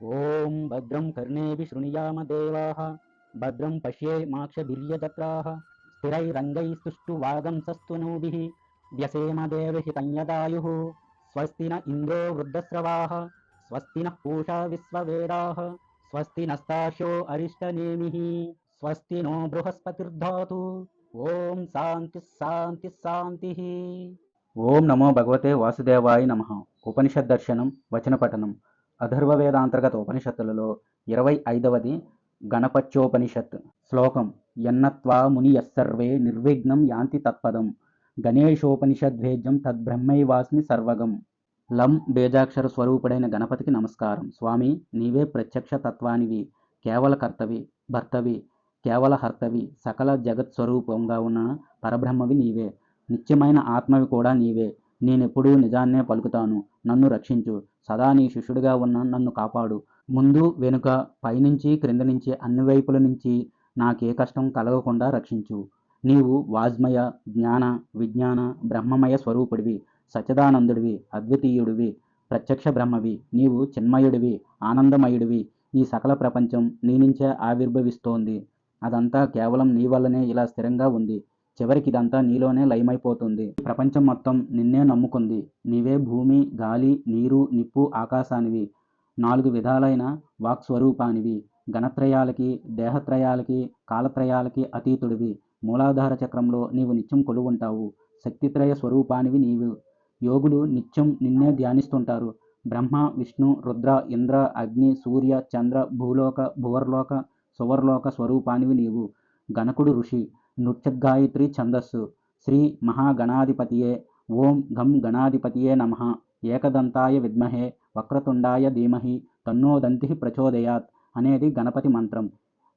ॐ भद्रं कर्णेभिः शृणुयाम देवाः भद्रं पश्येमाक्षभिर्यजत्राः स्थिरैरङ्गैस्तुष्टुवागंसस्तुनूभिः व्यसेम देवहितं यदायुः स्वस्ति न इन्द्रो वृद्धस्रवाः स्वस्ति नः पूषा विश्ववेदाः स्वस्ति नस्ताशो अरिष्टनेमिः स्वस्ति नो बृहस्पतिर्धातु ఓం శాంతి శాంతి శాంతి ఓం నమో భగవతే వాసుదేవాయ నమ ఉపనిషత్ దర్శనం వచన పఠనం అథర్వ వేదాంతర్గత ఉపనిషత్తులలో ఇరవై ఐదవది గణపత్యోపనిషత్ శ్లోకం ఎన్నత్వా ముని నిర్విఘ్నం యాంతి తత్పదం గణేశోపనిషద్వేద్యం తద్బ్రహ్మైవాస్మి సర్వగం. లం బేజాక్షర స్వరూపుడైన గణపతికి నమస్కారం. స్వామి నీవే ప్రత్యక్ష తత్వానివి కేవల కర్తవి భర్తవి కేవల హర్తవి సకల జగత్ స్వరూపంగా ఉన్న పరబ్రహ్మవి నీవే. నిత్యమైన ఆత్మవి కూడా నీవే. నేనెప్పుడూ నిజాన్నే పలుకుతాను. నన్ను రక్షించు. సదా నీ శిష్యుడిగా ఉన్న నన్ను కాపాడు. ముందు వెనుక పైనుంచి క్రింద నుంచి అన్ని వైపుల నుంచి నాకే కష్టం కలగకుండా రక్షించు. నీవు వాజ్మయ జ్ఞాన విజ్ఞాన బ్రహ్మమయ స్వరూపుడివి సచ్చిదానందుడివి అద్వితీయుడివి ప్రత్యక్ష బ్రహ్మవి. నీవు చిన్మయుడివి ఆనందమయుడివి. ఈ సకల ప్రపంచం నీ నుంచే ఆవిర్భవిస్తోంది. అదంతా కేవలం నీ వల్లనే ఇలా స్థిరంగా ఉంది. చివరికి ఇదంతా నీలోనే లయమైపోతుంది. ప్రపంచం మొత్తం నిన్నే నమ్ముకుంది. నీవే భూమి గాలి నీరు నిప్పు ఆకాశానివి. నాలుగు విధాలైన వాక్స్వరూపానివి. గణత్రయాలకి దేహత్రయాలకి కాలత్రయాలకి అతీతుడివి. మూలాధార చక్రంలో నీవు నిత్యం కొలువుంటావు. శక్తిత్రయ స్వరూపానివి నీవు. యోగులు నిత్యం నిన్నే ధ్యానిస్తుంటారు. బ్రహ్మ విష్ణు రుద్ర ఇంద్ర అగ్ని సూర్య చంద్ర భూలోక భువర్లోక సువర్లోక స్వరూపానివి నీవు. గణకుడు ఋషి. నృత్యగాయత్రి ఛందస్సు. శ్రీ మహాగణాధిపతియే ఓం గం గణాధిపతియే నమ. ఏకదంతాయ విద్మహే వక్రతుండాయ ధీమహి తన్నోదంతి ప్రచోదయాత్ అనేది గణపతి మంత్రం.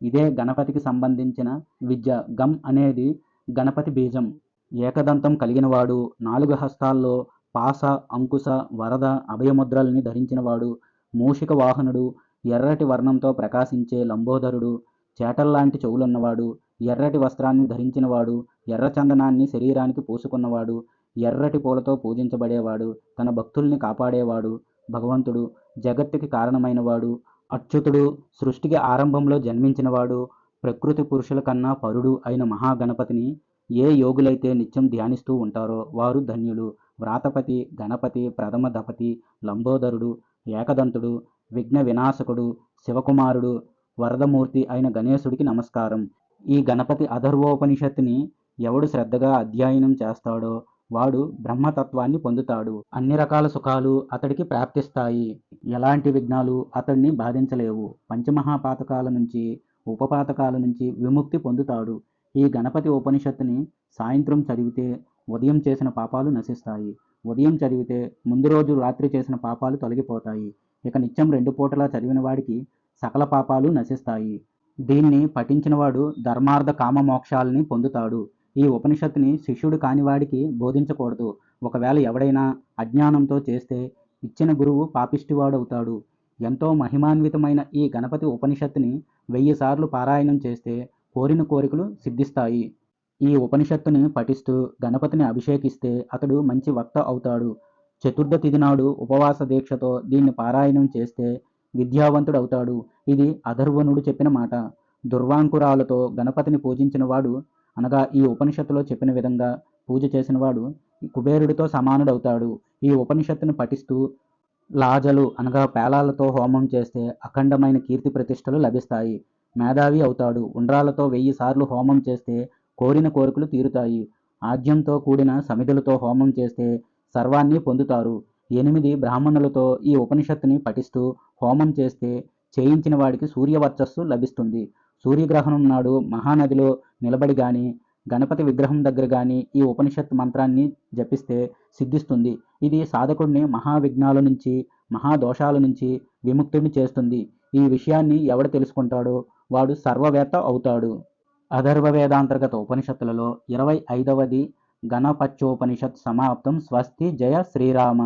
ఇదే గణపతికి సంబంధించిన విద్య. గం అనేది గణపతి బీజం. ఏకదంతం కలిగినవాడు నాలుగు హస్తాల్లో పాస అంకుశ వరద అభయముద్రల్ని ధరించినవాడు మూషిక వాహనుడు ఎర్రటి వర్ణంతో ప్రకాశించే లంబోదరుడు చేటల్లాంటి చెవులున్నవాడు ఎర్రటి వస్త్రాన్ని ధరించినవాడు ఎర్ర చందనాన్ని శరీరానికి పూసుకున్నవాడు ఎర్రటి పూలతో పూజించబడేవాడు తన భక్తుల్ని కాపాడేవాడు భగవంతుడు జగత్తుకి కారణమైనవాడు అచ్యుతుడు సృష్టికి ఆరంభంలో జన్మించినవాడు ప్రకృతి పురుషుల కన్నా పరుడు అయిన మహాగణపతిని ఏ యోగులైతే నిత్యం ధ్యానిస్తూ ఉంటారో వారు ధన్యులు. వ్రాతపతి గణపతి ప్రథమ దపతి లంబోదరుడు ఏకదంతుడు విఘ్న వినాశకుడు శివకుమారుడు వరదమూర్తి అయిన గణేశుడికి నమస్కారం. ఈ గణపతి అధర్వోపనిషత్తుని ఎవడు శ్రద్ధగా అధ్యయనం చేస్తాడో వాడు బ్రహ్మతత్వాన్ని పొందుతాడు. అన్ని రకాల సుఖాలు అతడికి ప్రాప్తిస్తాయి. ఎలాంటి విఘ్నాలు అతడిని బాధించలేవు. పంచమహాపాతకాల నుంచి ఉపపాతకాల నుంచి విముక్తి పొందుతాడు. ఈ గణపతి ఉపనిషత్తుని సాయంత్రం చదివితే ఉదయం చేసిన పాపాలు నశిస్తాయి. ఉదయం చదివితే ముందు రోజు రాత్రి చేసిన పాపాలు తొలగిపోతాయి. ఇక నిత్యం రెండు పూటలా చదివిన వాడికి సకల పాపాలు నశిస్తాయి. దీన్ని పఠించినవాడు ధర్మార్థ కామ మోక్షాలని పొందుతాడు. ఈ ఉపనిషత్తుని శిష్యుడు కానివాడికి బోధించకూడదు. ఒకవేళ ఎవడైనా అజ్ఞానంతో చేస్తే ఇచ్చిన గురువు పాపిష్టివాడవుతాడు. ఎంతో మహిమాన్వితమైన ఈ గణపతి ఉపనిషత్తుని వెయ్యి సార్లు పారాయణం చేస్తే కోరిన కోరికలు సిద్ధిస్తాయి. ఈ ఉపనిషత్తుని పఠిస్తూ గణపతిని అభిషేకిస్తే అతడు మంచి వక్త అవుతాడు. చతుర్థ తిథి నాడు ఉపవాస దీక్షతో దీన్ని పారాయణం చేస్తే విద్యావంతుడు అవుతాడు ఇది అధర్వణుడు చెప్పిన మాట. దుర్వాంకురాలతో గణపతిని పూజించినవాడు అనగా ఈ ఉపనిషత్తులో చెప్పిన విధంగా పూజ చేసినవాడు కుబేరుడితో సమానుడవుతాడు. ఈ ఉపనిషత్తును పఠిస్తూ లాజలు అనగా పేలాలతో హోమం చేస్తే అఖండమైన కీర్తి ప్రతిష్టలు లభిస్తాయి. మేధావి అవుతాడు. ఉండ్రాలతో వెయ్యి సార్లు హోమం చేస్తే కోరిన కోరికలు తీరుతాయి. ఆద్యంతో కూడిన సమిధులతో హోమం చేస్తే సర్వాన్ని పొందుతారు. ఎనిమిది బ్రాహ్మణులతో ఈ ఉపనిషత్తుని పఠిస్తూ హోమం చేస్తే చేయించిన వాడికి సూర్యవర్చస్సు లభిస్తుంది. సూర్యగ్రహణం నాడు మహానదిలో నిలబడి గాని గణపతి విగ్రహం దగ్గర గాని ఈ ఉపనిషత్ మంత్రాన్ని జపిస్తే సిద్ధిస్తుంది. ఇది సాధకుడిని మహావిఘ్నాల నుంచి మహాదోషాల నుంచి విముక్తుడిని చేస్తుంది. ఈ విషయాన్ని ఎవడు తెలుసుకుంటాడో? వాడు సర్వవేత్త అవుతాడు. అధర్వ వేదాంతర్గత ఉపనిషత్తులలో ఇరవై ఐదవది గణపచ్చోపనిషత్ సమాప్తం. స్వస్తి జయ శ్రీరామ.